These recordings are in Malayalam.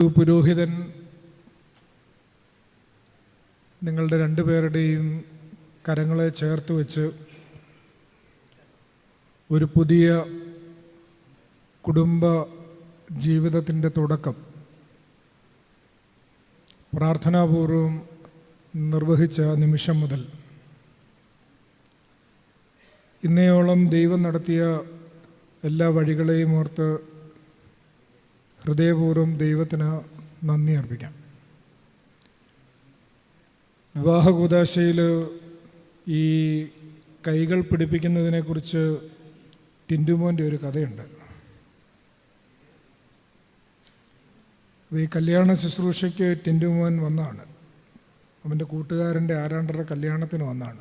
പുരോഹിതൻ നിങ്ങളുടെ രണ്ടുപേരുടെയും കരങ്ങളെ ചേർത്ത് വെച്ച് ഒരു പുതിയ കുടുംബ ജീവിതത്തിന്റെ തുടക്കം പ്രാർത്ഥനാപൂർവം നിർവഹിച്ച നിമിഷം മുതൽ. ഇന്നയോളം ദൈവം നടത്തിയ എല്ലാ വഴികളെയും ഓർത്ത് ഹൃദയപൂർവം ദൈവത്തിന് നന്ദി അർപ്പിക്കാം. വിവാഹ കൂതാശയിൽ ഈ കൈകൾ പിടിപ്പിക്കുന്നതിനെക്കുറിച്ച് ടിന്റുമോന്റെ ഒരു കഥയുണ്ട്. ഈ കല്യാണ ശുശ്രൂഷയ്ക്ക് ടിന്റുമോൻ വന്നാണ്. അവന്റെ കൂട്ടുകാരന്റെ ആരാണ്ടര കല്യാണത്തിന് വന്നാണ്.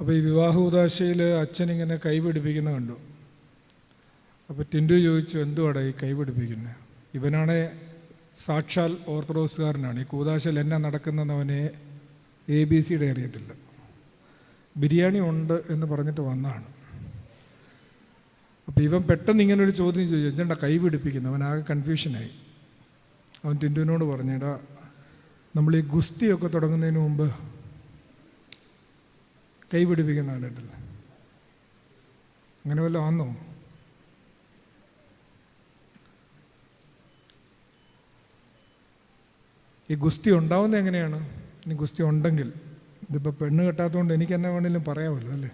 അപ്പോൾ ഈ വിവാഹ ഉദാശയിൽ അച്ഛനിങ്ങനെ കൈ പിടിപ്പിക്കുന്ന കണ്ടു. അപ്പോൾ ടിൻഡു ചോദിച്ചു എന്തുവാടാ ഈ കൈ പിടിപ്പിക്കുന്നത് ഇവനാണെ സാക്ഷാൽ ഓർത്തഡോക്സുകാരനാണ്. ഈ കൂതാശയിൽ എന്നാ നടക്കുന്നവനെ എ ബി സിയുടെ അറിയത്തില്ല. ബിരിയാണി ഉണ്ട് എന്ന് പറഞ്ഞിട്ട് വന്നതാണ് അപ്പോൾ ഇവൻ പെട്ടെന്ന് ഇങ്ങനെ ഒരു ചോദ്യം ചോദിച്ചു. എന്തുണ്ടാ കൈ പിടിപ്പിക്കുന്നത് ആകെ കൺഫ്യൂഷനായി. അവൻ ടിൻഡുവിനോട് പറഞ്ഞിടാ നമ്മൾ ഈ ഗുസ്തിയൊക്കെ തുടങ്ങുന്നതിന് മുമ്പ് കൈ പിടിപ്പിക്കുന്ന കണ്ടിട്ടില്ല? അങ്ങനെ വല്ലതും ആന്നോ? ഈ ഗുസ്തി ഉണ്ടാവുന്നത് എങ്ങനെയാണ്? ഇനി ഗുസ്തി ഉണ്ടെങ്കിൽ. ഇതിപ്പോൾ പെണ്ണ് കെട്ടാത്തതുകൊണ്ട് എനിക്ക് എന്നെ വേണമെങ്കിലും പറയാമല്ലോ അല്ലേ?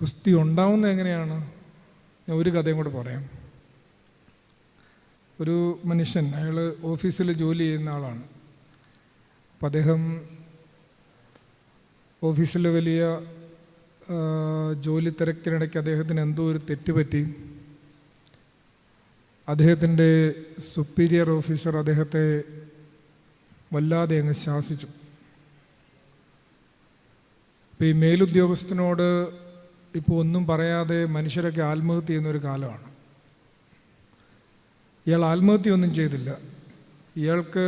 ഗുസ്തി ഉണ്ടാവുന്നത് എങ്ങനെയാണ്? ഞാൻ ഒരു കഥയും കൂടെ പറയാം. ഒരു മനുഷ്യൻ അയാൾ ഓഫീസിൽ ജോലി ചെയ്യുന്ന ആളാണ്. അപ്പം അദ്ദേഹം ഓഫീസിൽ വലിയ ജോലി തിരക്കിനിടയ്ക്ക് അദ്ദേഹത്തിന് എന്തോ ഒരു തെറ്റ് പറ്റി. അദ്ദേഹത്തിന്റെ സുപ്പീരിയർ ഓഫീസർ അദ്ദേഹത്തെ വല്ലാതെ അങ്ങ് ശാസിച്ചു. ഇപ്പം ഈ മേലുദ്യോഗസ്ഥനോട് ഇപ്പോൾ ഒന്നും പറയാതെ മനുഷ്യരൊക്കെ ആത്മഹത്യ ചെയ്യുന്നൊരു കാലമാണ്. ഇയാൾ ആത്മഹത്യയൊന്നും ചെയ്തില്ല. ഇയാൾക്ക്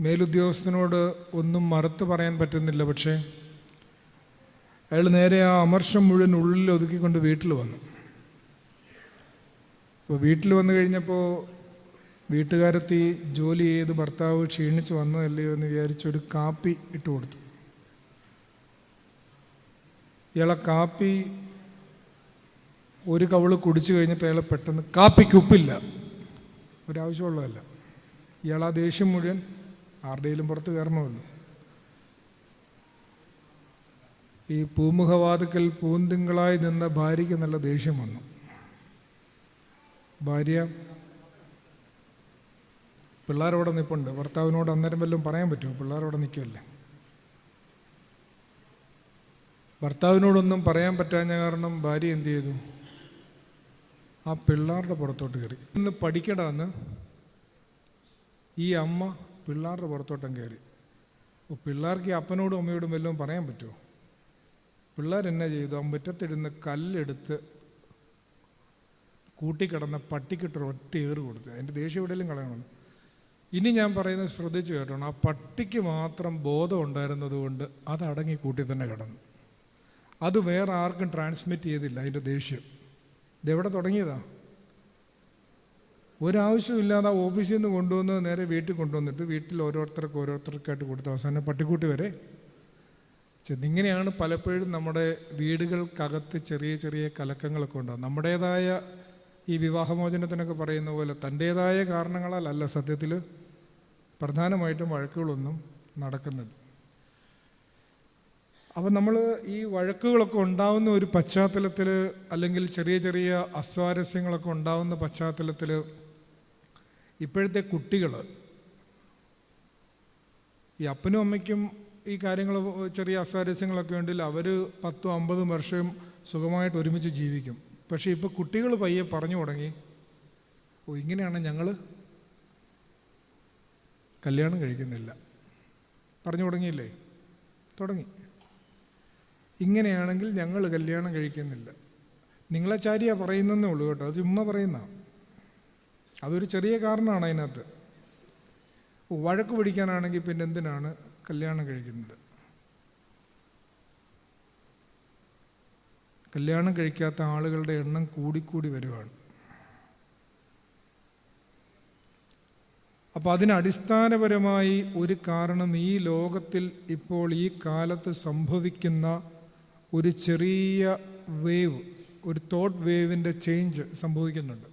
മേലുദ്യോഗസ്ഥനോട് ഒന്നും മറുത്ത് പറയാൻ പറ്റുന്നില്ല. പക്ഷേ അയാൾ നേരെ ആ അമർഷം മുഴുവൻ ഉള്ളിൽ ഒതുക്കിക്കൊണ്ട് വീട്ടിൽ വന്നു. അപ്പോൾ വീട്ടിൽ വന്നു കഴിഞ്ഞപ്പോൾ വീട്ടുകാരത്തി ജോലി ചെയ്ത് ഭർത്താവ് ക്ഷീണിച്ച് വന്നതല്ലയോ എന്ന് വിചാരിച്ചൊരു കാപ്പി ഇട്ട് കൊടുത്തു. ഇയാളെ കാപ്പി ഒരു കവൾ കുടിച്ചു കഴിഞ്ഞപ്പോൾ അയാളെ പെട്ടെന്ന് കാപ്പിക്ക് ഉപ്പില്ല. ഒരാവശ്യമുള്ളതല്ല. ഇയാൾ ആ ദേഷ്യം മുഴുവൻ ആരുടെയിലും പുറത്ത് കയറണമല്ലോ ഈ പൂമുഖവാതുക്കൽ പൂന്തിങ്കളായി നിന്ന ഭാര്യയ്ക്ക് നല്ല ദേഷ്യം വന്നു. ഭാര്യ പിള്ളേരവിടെ നിൽപ്പുണ്ട് ഭർത്താവിനോട് അന്നേരം വല്ലതും പറയാൻ പറ്റുമോ? പിള്ളേരവിടെ നിൽക്കുമല്ലേ ഭർത്താവിനോടൊന്നും പറയാൻ പറ്റാഞ്ഞ കാരണം ഭാര്യ എന്ത് ചെയ്തു? ആ പിള്ളേരുടെ പുറത്തോട്ട് കയറി. ഇന്ന് പഠിക്കടാന്ന് ഈ അമ്മ പിള്ളേരുടെ പുറത്തോട്ടം കയറി. പിള്ളേർക്ക് ഈ അപ്പനോടും അമ്മയോടും വല്ലതും പറയാൻ പറ്റുമോ? പിള്ളേർ എന്നാ ചെയ്തു? ആ മുറ്റത്തിരുന്ന് കല്ലെടുത്ത് കൂട്ടിക്കിടന്ന പട്ടിക്കിട്ടൊരു ഒറ്റ ഏറ് കൊടുത്തു. അതിന്റെ ദേഷ്യം എവിടെയെങ്കിലും കളയണം. ഇനി ഞാൻ പറയുന്നത് ശ്രദ്ധിച്ചു കേട്ടോ ആ പട്ടിക്ക് മാത്രം ബോധം ഉണ്ടായിരുന്നത് കൊണ്ട് അത് അടങ്ങി കൂട്ടി തന്നെ കിടന്നു. അത് വേറെ ആർക്കും ട്രാൻസ്മിറ്റ് ചെയ്തില്ല അതിന്റെ ദേഷ്യം. ഇതെവിടെ തുടങ്ങിയതാ? ഒരാവശ്യമില്ലാതെ ആ ഓഫീസിൽ നിന്ന് കൊണ്ടുവന്ന് നേരെ വീട്ടിൽ കൊണ്ടുവന്നിട്ട് വീട്ടിൽ ഓരോരുത്തർക്ക് ഓരോരുത്തർക്കായിട്ട് കൊടുത്ത അവസാനം പട്ടിക്കൂട്ടി വരെ. ചെന്നിങ്ങനെയാണ് പലപ്പോഴും നമ്മുടെ വീടുകൾക്കകത്ത് ചെറിയ ചെറിയ കലക്കങ്ങളൊക്കെ ഉണ്ടാകും നമ്മുടേതായ ഈ വിവാഹമോചനത്തിനൊക്കെ പറയുന്ന പോലെ തന്റേതായ കാരണങ്ങളാലല്ല സത്യത്തിൽ പ്രധാനമായിട്ടും വഴക്കുകളൊന്നും നടക്കുന്നത്. അപ്പം നമ്മൾ ഈ വഴക്കുകളൊക്കെ ഉണ്ടാവുന്ന ഒരു പശ്ചാത്തലത്തിൽ അല്ലെങ്കിൽ ചെറിയ ചെറിയ അസ്വാരസ്യങ്ങളൊക്കെ ഉണ്ടാവുന്ന പശ്ചാത്തലത്തിൽ ഇപ്പോഴത്തെ കുട്ടികൾ ഈ അപ്പനും അമ്മയ്ക്കും ഈ കാര്യങ്ങൾ ചെറിയ അസ്വാരസ്യങ്ങളൊക്കെ ഉണ്ടെങ്കിൽ അവർ പത്തും അമ്പതും വർഷം സുഖമായിട്ട് ഒരുമിച്ച് ജീവിക്കും. പക്ഷേ ഇപ്പോൾ കുട്ടികൾ പയ്യെ പറഞ്ഞു തുടങ്ങി. ഓ ഇങ്ങനെയാണ് ഞങ്ങൾ കല്യാണം കഴിക്കുന്നില്ല. പറഞ്ഞു തുടങ്ങിയില്ലേ? തുടങ്ങി. ഇങ്ങനെയാണെങ്കിൽ ഞങ്ങൾ കല്യാണം കഴിക്കുന്നില്ല. നിങ്ങളെ ചാരിയാ പറയുന്നതേ ഉള്ളൂ കേട്ടോ. അത് ചുമ്മാ പറയുന്ന അതൊരു ചെറിയ കാരണമാണ് അതിനകത്ത്. വഴക്ക് പിടിക്കാനാണെങ്കിൽ പിന്നെ എന്തിനാണ് കല്യാണം കഴിക്കുന്നത്? കല്യാണം കഴിക്കാത്ത ആളുകളുടെ എണ്ണം കൂടിക്കൂടി വരുവാണ്. അപ്പോൾ അതിന് അടിസ്ഥാനപരമായി ഒരു കാരണം ഈ ലോകത്തിൽ ഇപ്പോൾ ഈ കാലത്ത് സംഭവിക്കുന്ന ഒരു ചെറിയ വേവ് ഒരു തോട്ട് വേവിന്റെ ചേഞ്ച് സംഭവിക്കുന്നുണ്ട്.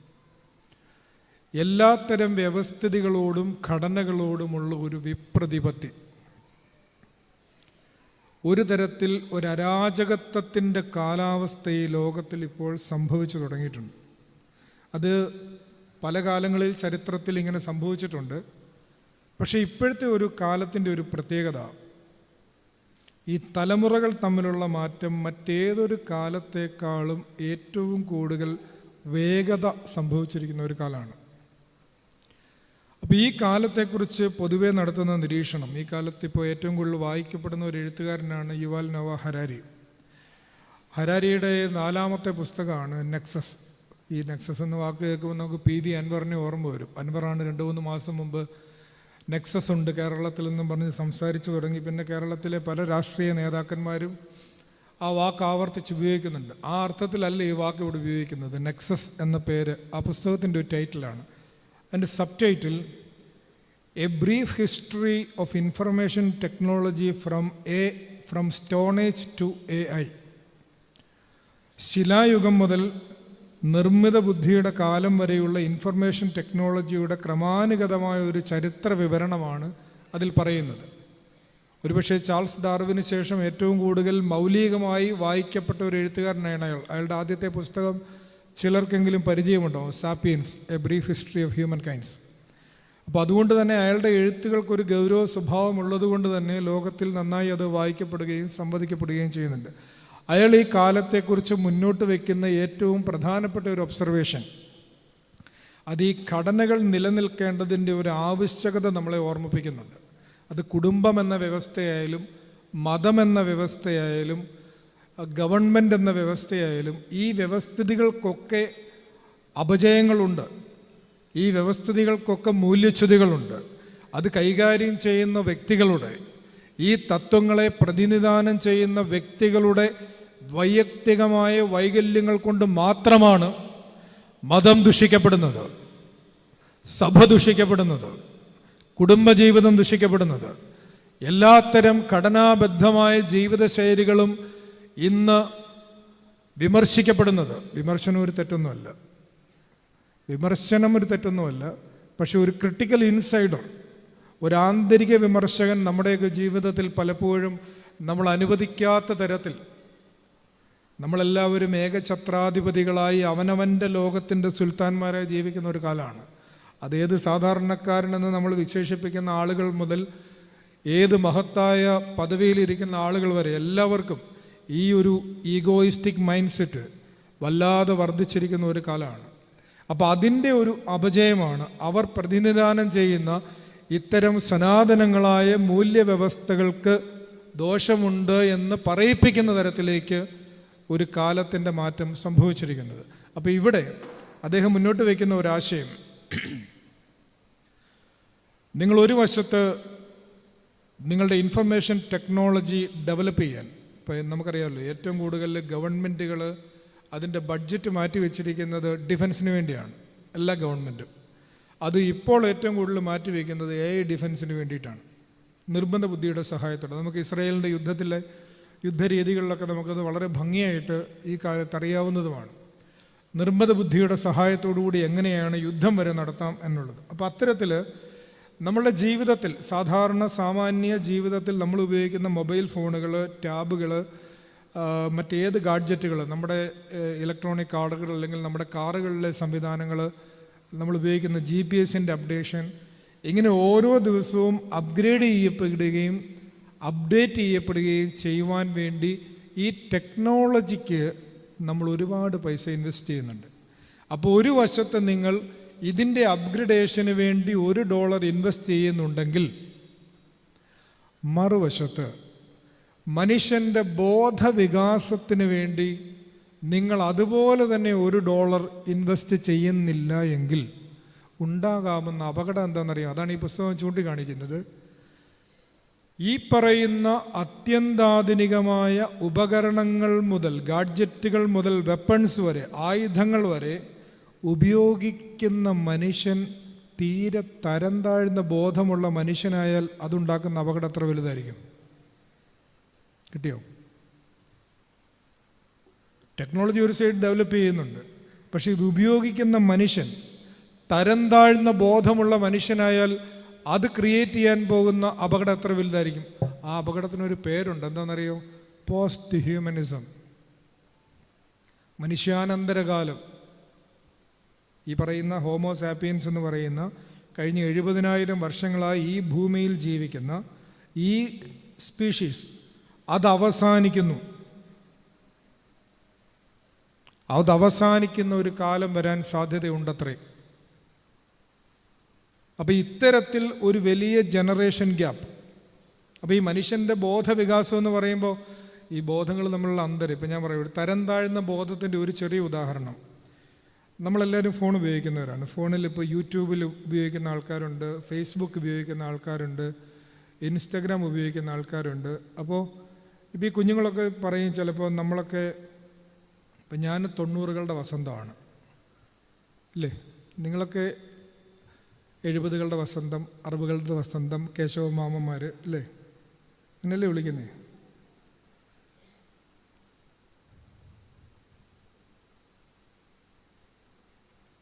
എല്ലാത്തരം വ്യവസ്ഥിതികളോടും ഘടനകളോടുമുള്ള ഒരു വിപ്രതിപത്തി. ഒരു തരത്തിൽ ഒരു അരാജകത്വത്തിന്റെ കാലാവസ്ഥ ഈ ലോകത്തിൽ ഇപ്പോൾ സംഭവിച്ചു തുടങ്ങിയിട്ടുണ്ട്. അത് പല കാലങ്ങളിൽ ചരിത്രത്തിൽ ഇങ്ങനെ സംഭവിച്ചിട്ടുണ്ട്. പക്ഷേ ഇപ്പോഴത്തെ ഒരു കാലത്തിന്റെ ഒരു പ്രത്യേകത ഈ തലമുറകൾ തമ്മിലുള്ള മാറ്റം മറ്റേതൊരു കാലത്തേക്കാളും ഏറ്റവും കൂടുതൽ വേഗത സംഭവിച്ചിരിക്കുന്ന ഒരു കാലമാണ്. അപ്പോൾ ഈ കാലത്തെക്കുറിച്ച് പൊതുവേ നടത്തുന്ന നിരീക്ഷണം ഈ കാലത്ത് ഇപ്പോൾ ഏറ്റവും കൂടുതൽ വായിക്കപ്പെടുന്ന ഒരു എഴുത്തുകാരനാണ് യുവാൽ നവ ഹരാരി. ഹരാരിയുടെ നാലാമത്തെ പുസ്തകമാണ് നെക്സസ്. ഈ നെക്സസ് എന്ന വാക്ക് കേൾക്കുമ്പോൾ നമുക്ക് പി വി അൻവറിനെ ഓർമ്മ വരും. അൻവറാണ് രണ്ട് മൂന്ന് മാസം മുമ്പ് നെക്സസ് ഉണ്ട് കേരളത്തിൽ എന്നും പറഞ്ഞ് സംസാരിച്ചു തുടങ്ങി. പിന്നെ കേരളത്തിലെ പല രാഷ്ട്രീയ നേതാക്കന്മാരും ആ വാക്ക് ആവർത്തിച്ച് ഉപയോഗിക്കുന്നുണ്ട്. ആ അർത്ഥത്തിലല്ല ഈ വാക്ക് ഇവിടെ ഉപയോഗിക്കുന്നത്. നെക്സസ് എന്ന പേര് ആ പുസ്തകത്തിന്റെ ഒരു ടൈറ്റിലാണ്. അതിന്റെ sub title a brief history of information technology from a from stone age to A I ശിലായുഗം മുതൽ നിർമ്മിത ബുദ്ധിയുടെ കാലം വരെയുള്ള ഇൻഫർമേഷൻ ടെക്നോളജിയുടെ ക്രമാനുഗതമായ ഒരു ചരിത്ര വിവരണമാണ് അതിൽ പറയുന്നത്. ഒരുപക്ഷെ ചാൾസ് ഡാർവിന് ശേഷം ഏറ്റവും കൂടുതൽ മൗലികമായി വായിക്കപ്പെട്ട ഒരു എഴുത്തുകാരനാണ് അയാൾ. അയാളുടെ ആദ്യത്തെ പുസ്തകം ചിലർക്കെങ്കിലും പരിചയമുണ്ടാവും sapiens a brief history of human kinds അപ്പോൾ അതുകൊണ്ട് തന്നെ അയാളുടെ എഴുത്തുകൾക്കൊരു ഗൗരവ സ്വഭാവം ഉള്ളതുകൊണ്ട് തന്നെ ലോകത്തിൽ നന്നായി അത് വായിക്കപ്പെടുകയും സംവദിക്കപ്പെടുകയും ചെയ്യുന്നുണ്ട്. അയാൾ ഈ കാലത്തെക്കുറിച്ച് മുന്നോട്ട് വയ്ക്കുന്ന ഏറ്റവും പ്രധാനപ്പെട്ട ഒരു ഒബ്സർവേഷൻ അത് ഈ ഘടനകൾ നിലനിൽക്കേണ്ടതിന്റെ ഒരു ആവശ്യകത നമ്മളെ ഓർമ്മിപ്പിക്കുന്നുണ്ട്. അത് കുടുംബം എന്ന വ്യവസ്ഥയായാലും മതമെന്ന വ്യവസ്ഥയായാലും ഗവൺമെന്റ് എന്ന വ്യവസ്ഥയായാലും ഈ വ്യവസ്ഥിതികൾക്കൊക്കെ അപജയങ്ങളുണ്ട്. ഈ വ്യവസ്ഥിതികൾക്കൊക്കെ മൂല്യച്യുതികളുണ്ട്. അത് കൈകാര്യം ചെയ്യുന്ന വ്യക്തികളുടെ ഈ തത്വങ്ങളെ പ്രതിനിധാനം ചെയ്യുന്ന വ്യക്തികളുടെ വൈയക്തികമായ വൈകല്യങ്ങൾ കൊണ്ട് മാത്രമാണ് മതം ദുഷിക്കപ്പെടുന്നത് സഭ ദുഷിക്കപ്പെടുന്നത് കുടുംബജീവിതം ദുഷിക്കപ്പെടുന്നത്. എല്ലാത്തരം ഘടനാബദ്ധമായ ജീവിതശൈലികളും ഇന്ന് വിമർശിക്കപ്പെടുന്നത് വിമർശനം ഒരു തെറ്റൊന്നുമല്ല. വിമർശനം ഒരു തെറ്റൊന്നുമല്ല പക്ഷെ ഒരു ക്രിട്ടിക്കൽ ഇൻസൈഡർ ഒരു ആന്തരിക വിമർശകൻ നമ്മുടെയൊക്കെ ജീവിതത്തിൽ പലപ്പോഴും നമ്മൾ അനുവദിക്കാത്ത തരത്തിൽ നമ്മളെല്ലാവരും ഏകഛത്രാധിപതികളായി അവനവന്റെ ലോകത്തിന്റെ സുൽത്താൻമാരായി ജീവിക്കുന്ന ഒരു കാലമാണ്. അതേത് സാധാരണക്കാരനെന്ന് നമ്മൾ വിശേഷിപ്പിക്കുന്ന ആളുകൾ മുതൽ ഏത് മഹത്തായ പദവിയിലിരിക്കുന്ന ആളുകൾ വരെ എല്ലാവർക്കും ഈ ഒരു ഈഗോയിസ്റ്റിക് മൈൻഡ് സെറ്റ് വല്ലാതെ വർദ്ധിച്ചിരിക്കുന്ന ഒരു കാലമാണ്. അപ്പോൾ അതിന്റെ ഒരു അപജയമാണ് അവർ പ്രതിനിധാനം ചെയ്യുന്ന ഇത്തരം സനാതനങ്ങളായ മൂല്യവ്യവസ്ഥകൾക്ക് ദോഷമുണ്ട് എന്ന് പറയിപ്പിക്കുന്ന തരത്തിലേക്ക് ഒരു കാലത്തിന്റെ മാറ്റം സംഭവിച്ചിരിക്കുന്നത്. അപ്പോൾ ഇവിടെ അദ്ദേഹം മുന്നോട്ട് വയ്ക്കുന്ന ഒരാശയം നിങ്ങൾ ഒരു വശത്ത് നിങ്ങളുടെ ഇൻഫർമേഷൻ ടെക്നോളജി ഡെവലപ്പ് ചെയ്യാൻ ഇപ്പോൾ നമുക്കറിയാമല്ലോ ഏറ്റവും കൂടുതൽ ഗവൺമെന്റുകൾ അതിന്റെ ബഡ്ജറ്റ് മാറ്റി വെച്ചിരിക്കുന്നത് ഡിഫൻസിന് വേണ്ടിയാണ് എല്ലാ ഗവൺമെന്റും അത് ഇപ്പോൾ ഏറ്റവും കൂടുതൽ മാറ്റി വയ്ക്കുന്നത് എ ഐ ഡിഫൻസിന് വേണ്ടിയിട്ടാണ്. നിർബന്ധ ബുദ്ധിയുടെ സഹായത്തോടെ. നമുക്ക് ഇസ്രായേലിന്റെ യുദ്ധത്തിലെ യുദ്ധരീതികളിലൊക്കെ നമുക്കത് വളരെ ഭംഗിയായിട്ട് ഈ കാലത്ത് അറിയാവുന്നതുമാണ്. നിർബന്ധ ബുദ്ധിയുടെ സഹായത്തോടു കൂടി എങ്ങനെയാണ് യുദ്ധം വരെ നടത്താം എന്നുള്ളത്. അപ്പോൾ അത്തരത്തിൽ നമ്മളുടെ ജീവിതത്തിൽ സാധാരണ സാമാന്യ ജീവിതത്തിൽ നമ്മൾ ഉപയോഗിക്കുന്ന മൊബൈൽ ഫോണുകൾ ടാബുകൾ മറ്റേത് ഗാഡ്ജറ്റുകൾ നമ്മുടെ ഇലക്ട്രോണിക് കാർഡുകൾ അല്ലെങ്കിൽ നമ്മുടെ കാറുകളിലെ സംവിധാനങ്ങൾ നമ്മൾ ഉപയോഗിക്കുന്ന ജി പി എസിന്റെ അപ്ഡേഷൻ ഇങ്ങനെ ഓരോ ദിവസവും അപ്ഗ്രേഡ് ചെയ്യപ്പെടുകയും അപ്ഡേറ്റ് ചെയ്യപ്പെടുകയും ചെയ്യുവാൻ വേണ്ടി ഈ ടെക്നോളജിക്ക് നമ്മൾ ഒരുപാട് പൈസ ഇൻവെസ്റ്റ് ചെയ്യുന്നുണ്ട്. അപ്പോൾ ഒരു വശത്ത് നിങ്ങൾ ഇതിന്റെ അപ്ഗ്രഡേഷന് വേണ്ടി ഒരു ഡോളർ ഇൻവെസ്റ്റ് ചെയ്യുന്നുണ്ടെങ്കിൽ മറുവശത്ത് മനുഷ്യന്റെ ബോധവികാസത്തിന് വേണ്ടി നിങ്ങൾ അതുപോലെ തന്നെ ഒരു ഡോളർ ഇൻവെസ്റ്റ് ചെയ്യുന്നില്ല എങ്കിൽ ഉണ്ടാകാമെന്ന അപകടം എന്താണെന്നറിയാം അതാണ് ഈ പുസ്തകം ചൂണ്ടിക്കാണിക്കുന്നത്. ഈ പറയുന്ന അത്യന്താധുനികമായ ഉപകരണങ്ങൾ മുതൽ ഗാഡ്ജറ്റുകൾ മുതൽ വെപ്പൺസ് വരെ ആയുധങ്ങൾ വരെ ഉപയോഗിക്കുന്ന മനുഷ്യൻ തീരെ തരം താഴ്ന്ന ബോധമുള്ള മനുഷ്യനായാൽ അതുണ്ടാക്കുന്ന അപകടം എത്ര വലുതായിരിക്കും. കിട്ടിയോ? ടെക്നോളജി ഒരു സൈഡ് ഡെവലപ്പ് ചെയ്യുന്നുണ്ട്. പക്ഷെ ഇത് ഉപയോഗിക്കുന്ന മനുഷ്യൻ തരം താഴ്ന്ന ബോധമുള്ള മനുഷ്യനായാൽ അത് ക്രിയേറ്റ് ചെയ്യാൻ പോകുന്ന അപകടം എത്ര വലുതായിരിക്കും. ആ അപകടത്തിനൊരു പേരുണ്ട്. എന്താണെന്നറിയോ? പോസ്റ്റ് ഹ്യൂമനിസം മനുഷ്യാനന്തരകാലം. ഈ പറയുന്ന ഹോമോസാപ്പിയൻസ് എന്ന് പറയുന്ന കഴിഞ്ഞ എഴുപതിനായിരം വർഷങ്ങളായി ഈ ഭൂമിയിൽ ജീവിക്കുന്ന ഈ സ്പീഷീസ് അത് അവസാനിക്കുന്നു അത് അവസാനിക്കുന്ന ഒരു കാലം വരാൻ സാധ്യതയുണ്ടത്രേ. അപ്പോൾ ഇത്തരത്തിൽ ഒരു വലിയ ജനറേഷൻ ഗ്യാപ്പ്. അപ്പോൾ ഈ മനുഷ്യന്റെ ബോധവികാസം എന്ന് പറയുമ്പോൾ ഈ ബോധങ്ങൾ നമ്മളുടെ അന്തരം ഇപ്പം ഞാൻ പറയും ഒരു തരം താഴ്ന്ന ബോധത്തിന്റെ ഒരു ചെറിയ ഉദാഹരണം. നമ്മളെല്ലാവരും ഫോൺ ഉപയോഗിക്കുന്നവരാണ്. ഫോണിൽ ഇപ്പോൾ യൂട്യൂബിൽ ഉപയോഗിക്കുന്ന ആൾക്കാരുണ്ട് ഫേസ്ബുക്ക് ഉപയോഗിക്കുന്ന ആൾക്കാരുണ്ട് ഇൻസ്റ്റഗ്രാം ഉപയോഗിക്കുന്ന ആൾക്കാരുണ്ട്. അപ്പോൾ ഇപ്പോൾ ഈ കുഞ്ഞുങ്ങളൊക്കെ പറയും ചിലപ്പോൾ നമ്മളൊക്കെ ഇപ്പം ഞാൻ തൊണ്ണൂറുകളുടെ വസന്തമാണ്. അല്ലേ നിങ്ങളൊക്കെ എഴുപതുകളുടെ വസന്തം അറുപതുകളുടെ വസന്തം കേശവ മാമന്മാർ അല്ലേ അങ്ങനെയല്ലേ വിളിക്കുന്നേ?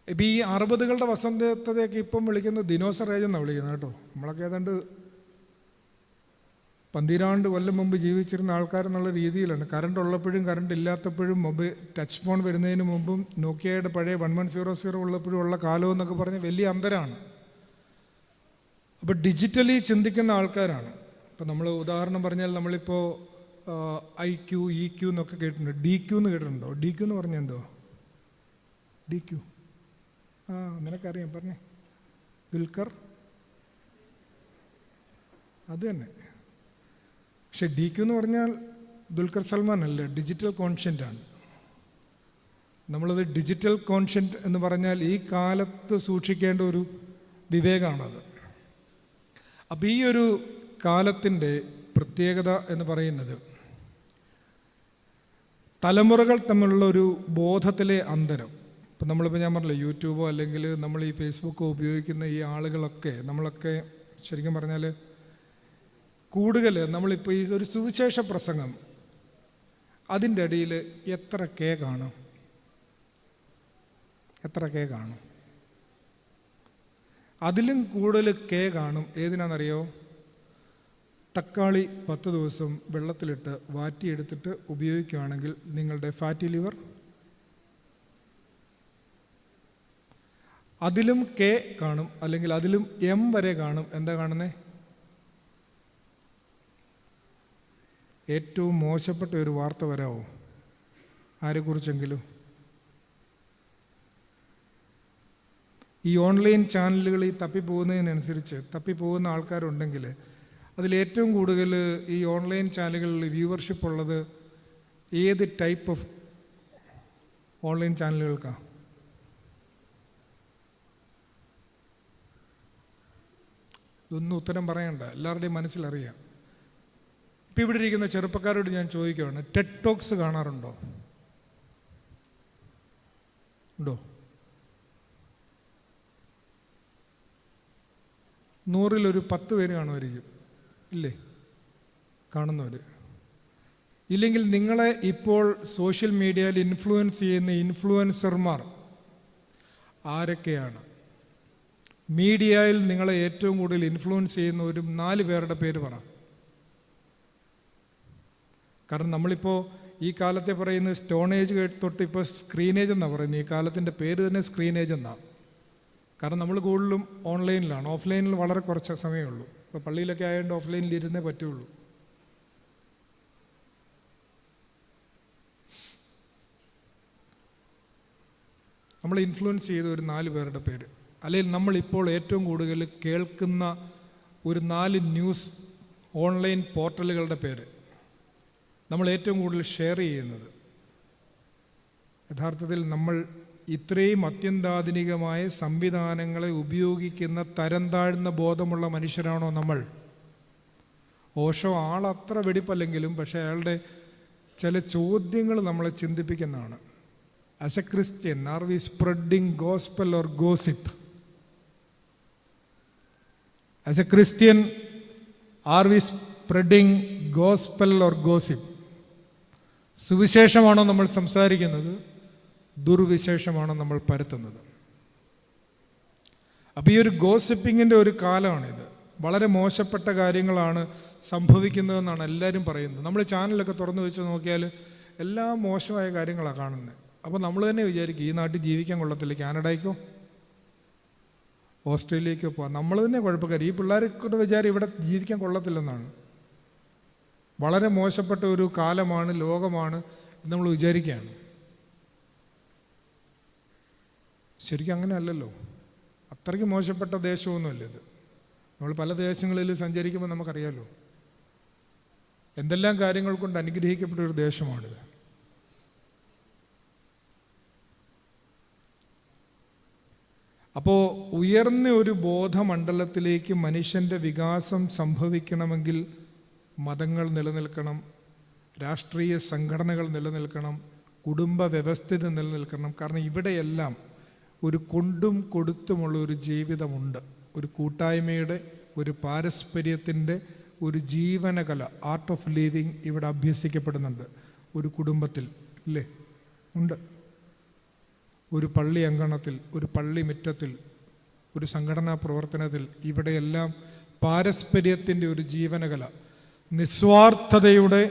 ഇപ്പം ഈ അറുപതുകളുടെ വസന്തത്തെയൊക്കെ ഇപ്പം വിളിക്കുന്നത് ദിനോസർ ഏജ് എന്നാണ് വിളിക്കുന്നത് കേട്ടോ. നമ്മളൊക്കെ ഏതാണ്ട് പന്തിരാണ്ട് കൊല്ലം മുമ്പ് ജീവിച്ചിരുന്ന ആൾക്കാരെന്നുള്ള രീതിയിലാണ്. കറണ്ട് ഉള്ളപ്പോഴും കറണ്ട് ഇല്ലാത്തപ്പോഴും മൊബൈൽ ടച്ച് ഫോൺ വരുന്നതിന് മുമ്പും നോക്കിയയുടെ പഴയ വൺ വൺ സീറോ സീറോ ഉള്ളപ്പോഴും ഉള്ള കാലം എന്നൊക്കെ പറഞ്ഞ് വലിയ അന്തരാണ്. അപ്പോൾ ഡിജിറ്റലി ചിന്തിക്കുന്ന ആൾക്കാരാണ്. ഇപ്പം നമ്മൾ ഉദാഹരണം പറഞ്ഞാൽ നമ്മളിപ്പോൾ ഐ ക്യു ഇ ക്യു എന്നൊക്കെ കേട്ടിട്ടുണ്ട്. ഡി ക്യു എന്ന് കേട്ടിട്ടുണ്ടോ? ഡി ക്യു എന്ന് പറഞ്ഞാൽ എന്തോ? ഡി ക്യു ആ നിനക്കറിയാം പറഞ്ഞേ. ദുൽഖർ. അത് തന്നെ. പക്ഷെ ഡി ക്യു എന്ന് പറഞ്ഞാൽ ദുൽഖർ സൽമാൻ അല്ല? ഡിജിറ്റൽ കോൺഷ്യന്റ് ആണ്. നമ്മളത് ഡിജിറ്റൽ കോൺഷ്യന്റ് എന്ന് പറഞ്ഞാൽ ഈ കാലത്ത് സൂക്ഷിക്കേണ്ട ഒരു വിവേകമാണത് അപ്പോൾ ഈ ഒരു കാലത്തിന്റെ പ്രത്യേകത എന്ന് പറയുന്നത് തലമുറകൾ തമ്മിലുള്ള ഒരു ബോധത്തിലെ അന്തരം. ഇപ്പം നമ്മളിപ്പോൾ ഞാൻ പറഞ്ഞില്ല യൂട്യൂബോ അല്ലെങ്കിൽ നമ്മൾ ഈ ഫേസ്ബുക്കോ ഉപയോഗിക്കുന്ന ഈ ആളുകളൊക്കെ നമ്മളൊക്കെ ശരിക്കും പറഞ്ഞാൽ കൂടുതൽ നമ്മളിപ്പോൾ ഈ ഒരു സുവിശേഷ പ്രസംഗം അതിന്റെ അടിയിൽ എത്ര കേ കാണും? എത്ര കേ കാണും? അതിലും കൂടുതൽ കേ കാണും ഏതിനാണെന്നറിയോ? തക്കാളി പത്ത് ദിവസം വെള്ളത്തിലിട്ട് വാറ്റിയെടുത്തിട്ട് ഉപയോഗിക്കുകയാണെങ്കിൽ നിങ്ങളുടെ ഫാറ്റി ലിവർ അതിലും കെ കാണും അല്ലെങ്കിൽ അതിലും എം വരെ കാണും. എന്താ കാണുന്നേ? ഏറ്റവും മോശപ്പെട്ട ഒരു വാർത്ത വരാവോ? ആരെക്കുറിച്ചെങ്കിലും ഈ ഓൺലൈൻ ചാനലുകൾ ഈ തപ്പിപ്പോകുന്നതിനനുസരിച്ച് തപ്പിപ്പോകുന്ന ആൾക്കാരുണ്ടെങ്കിൽ അതിലേറ്റവും കൂടുതൽ ഈ ഓൺലൈൻ ചാനലുകളിൽ വ്യൂവർഷിപ്പ് ഉള്ളത് ഏത് ടൈപ്പ് ഓഫ് ഓൺലൈൻ ചാനലുകൾക്കാണ് ഇതൊന്നും ഉത്തരം പറയണ്ട. എല്ലാവരുടെയും മനസ്സിലറിയാം. ഇപ്പം ഇവിടെ ഇരിക്കുന്ന ചെറുപ്പക്കാരോട് ഞാൻ ചോദിക്കുകയാണ് ടെഡ് ടോക്സ് കാണാറുണ്ടോ? ഉണ്ടോ? നൂറിലൊരു പത്ത് പേര് കാണുമായിരിക്കും. ഇല്ലേ? കാണുന്നവർ ഇല്ലെങ്കിൽ നിങ്ങളെ ഇപ്പോൾ സോഷ്യൽ മീഡിയയിൽ ഇൻഫ്ലുവൻസ് ചെയ്യുന്ന ഇൻഫ്ലുവൻസർമാർ ആരൊക്കെയാണ്? മീഡിയയിൽ നിങ്ങളെ ഏറ്റവും കൂടുതൽ ഇൻഫ്ലുവൻസ് ചെയ്യുന്ന ഒരു നാല് പേരുടെ പേര് പറ. കാരണം നമ്മളിപ്പോൾ ഈ കാലത്തെ പറയുന്നത് സ്റ്റോൺ ഏജ് തൊട്ട് ഇപ്പോൾ സ്ക്രീനേജ് എന്നാണ് പറയുന്നത്. ഈ കാലത്തിന്റെ പേര് തന്നെ സ്ക്രീനേജ് എന്നാണ് കാരണം നമ്മൾ കൂടുതലും ഓൺലൈനിലാണ് ഓഫ്ലൈനിൽ വളരെ കുറച്ച് സമയമേ ഉള്ളൂ ഇപ്പോൾ പള്ളിയിലൊക്കെ ആയതുകൊണ്ട് ഓഫ്ലൈനിൽ ഇരുന്നേ പറ്റുള്ളൂ. നമ്മൾ ഇൻഫ്ലുവൻസ് ചെയ്ത ഒരു നാല് പേരുടെ പേര്. അല്ലെങ്കിൽ നമ്മളിപ്പോൾ ഏറ്റവും കൂടുതൽ കേൾക്കുന്ന ഒരു നാല് ന്യൂസ് ഓൺലൈൻ പോർട്ടലുകളുടെ പേര്. നമ്മൾ ഏറ്റവും കൂടുതൽ ഷെയർ ചെയ്യുന്നത്. യഥാർത്ഥത്തിൽ നമ്മൾ ഇത്രയും അത്യന്താധുനികമായ സംവിധാനങ്ങളെ ഉപയോഗിക്കുന്ന തരം താഴ്ന്ന ബോധമുള്ള മനുഷ്യരാണോ നമ്മൾ? ഓഷോ ആളത്ര വെടിപ്പല്ലെങ്കിലും പക്ഷേ അയാളുടെ ചില ചോദ്യങ്ങൾ നമ്മളെ ചിന്തിപ്പിക്കുന്നതാണ്. As a Christian are we spreading gospel or gossip as a Christian are we spreading gospel or gossip സുവിശേഷമാണോ നമ്മൾ സംസാരിക്കുന്നത്? ദുർവിശേഷമാണോ നമ്മൾ പരത്തുന്നത്? അപ്പോൾ ഈ ഒരു ഗോസിപ്പിങ്ങിന്റെ ഒരു കാലമാണിത്. വളരെ മോശപ്പെട്ട കാര്യങ്ങളാണ് സംഭവിക്കുന്നതെന്നാണ് എല്ലാവരും പറയുന്നത്. നമ്മൾ ചാനലൊക്കെ തുറന്നു വെച്ച് നോക്കിയാൽ എല്ലാം മോശമായ കാര്യങ്ങളാണ് കാണുന്നത്. അപ്പോൾ നമ്മൾ തന്നെ വിചാരിക്കും ഈ നാട്ടിൽ ജീവിക്കാൻ കൊള്ളത്തില്ല. കാനഡയ്ക്കോ? ഓസ്ട്രേലിയക്കോ പോകാം നമ്മൾ തന്നെ കുഴപ്പക്കാർ ഈ പിള്ളേർക്കൊക്കെ വിചാരം ഇവിടെ ജീവിക്കാൻ കൊള്ളത്തില്ലെന്നാണ്. വളരെ മോശപ്പെട്ട ഒരു കാലമാണ് ലോകമാണ് എന്ന് നമ്മൾ വിചാരിക്കുകയാണ്. ശരിക്കും അങ്ങനെ അല്ലല്ലോ അത്രയ്ക്ക് മോശപ്പെട്ട ദേശമൊന്നുമല്ല ഇത്. നമ്മൾ പല ദേശങ്ങളിൽ സഞ്ചരിക്കുമ്പോൾ നമുക്കറിയാമല്ലോ എന്തെല്ലാം കാര്യങ്ങൾ കൊണ്ട് അനുഗ്രഹിക്കപ്പെട്ട ഒരു ദേശമാണിത്. അപ്പോൾ ഉയർന്ന ഒരു ബോധമണ്ഡലത്തിലേക്ക് മനുഷ്യന്റെ വികാസം സംഭവിക്കണമെങ്കിൽ മതങ്ങൾ നിലനിൽക്കണം രാഷ്ട്രീയ സംഘടനകൾ നിലനിൽക്കണം കുടുംബ വ്യവസ്ഥിതി നിലനിൽക്കണം. കാരണം ഇവിടെയെല്ലാം ഒരു കൊണ്ടും കൊടുത്തുമുള്ള ഒരു ജീവിതമുണ്ട്. ഒരു കൂട്ടായ്മയുടെ ഒരു പാരസ്പര്യത്തിന്റെ ഒരു ജീവനകല ആർട്ട് ഓഫ് ലിവിങ് ഇവിടെ അഭ്യസിക്കപ്പെടുന്നുണ്ട്. ഒരു കുടുംബത്തിൽ അല്ലേ ഉണ്ട്. ഒരു പള്ളി അങ്കണത്തിൽ ഒരു പള്ളി മുറ്റത്തിൽ ഒരു സംഘടനാ പ്രവർത്തനത്തിൽ ഇവിടെയെല്ലാം പാരസ്പര്യത്തിന്റെ ഒരു ജീവനകല നിസ്വാർത്ഥതയുടെ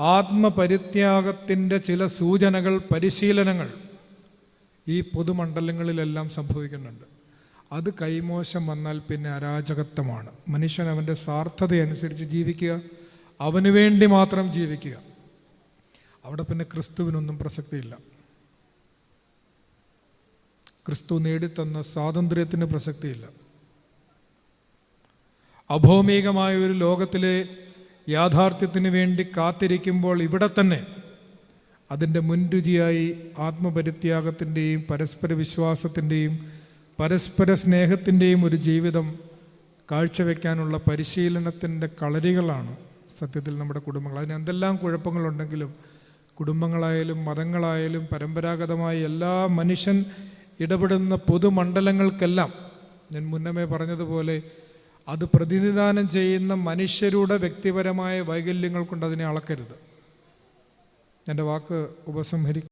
ആത്മപരിത്യാഗത്തിന്റെ ചില സൂചനകൾ പരിശീലനങ്ങൾ ഈ പൊതുമണ്ഡലങ്ങളിലെല്ലാം സംഭവിക്കുന്നുണ്ട്. അത് കൈമോശം വന്നാൽ പിന്നെ അരാജകത്വമാണ്. മനുഷ്യൻ അവന്റെ സ്വാർത്ഥതയനുസരിച്ച് ജീവിക്കുക അവന് വേണ്ടി മാത്രം ജീവിക്കുക. അവിടെ പിന്നെ ക്രിസ്തുവിനൊന്നും പ്രസക്തിയില്ല. ക്രിസ്തു നേടിത്തന്ന സ്വാതന്ത്ര്യത്തിന് പ്രസക്തിയില്ല. അഭൗമികമായ ഒരു ലോകത്തിലെ യാഥാർത്ഥ്യത്തിന് വേണ്ടി കാത്തിരിക്കുമ്പോൾ ഇവിടെ തന്നെ അതിന്റെ മുൻരുചിയായി ആത്മപരിത്യാഗത്തിന്റെയും പരസ്പര വിശ്വാസത്തിന്റെയും പരസ്പര സ്നേഹത്തിന്റെയും ഒരു ജീവിതം കാഴ്ചവെക്കാനുള്ള പരിശീലനത്തിന്റെ കളരികളാണ് സത്യത്തിൽ നമ്മുടെ കുടുംബങ്ങൾ. അതിന് എന്തെല്ലാം കുഴപ്പങ്ങളുണ്ടെങ്കിലും കുടുംബങ്ങളായാലും മതങ്ങളായാലും പരമ്പരാഗതമായി എല്ലാ മനുഷ്യൻ ഇടപെടുന്ന പൊതുമണ്ഡലങ്ങൾക്കെല്ലാം ഞാൻ മുന്നമേ പറഞ്ഞതുപോലെ അത് പ്രതിനിധാനം ചെയ്യുന്ന മനുഷ്യരുടെ വ്യക്തിപരമായ വൈകല്യങ്ങൾ കൊണ്ട് അതിനെ അളക്കരുത്. എന്റെ വാക്ക് ഉപസംഹരിക്കും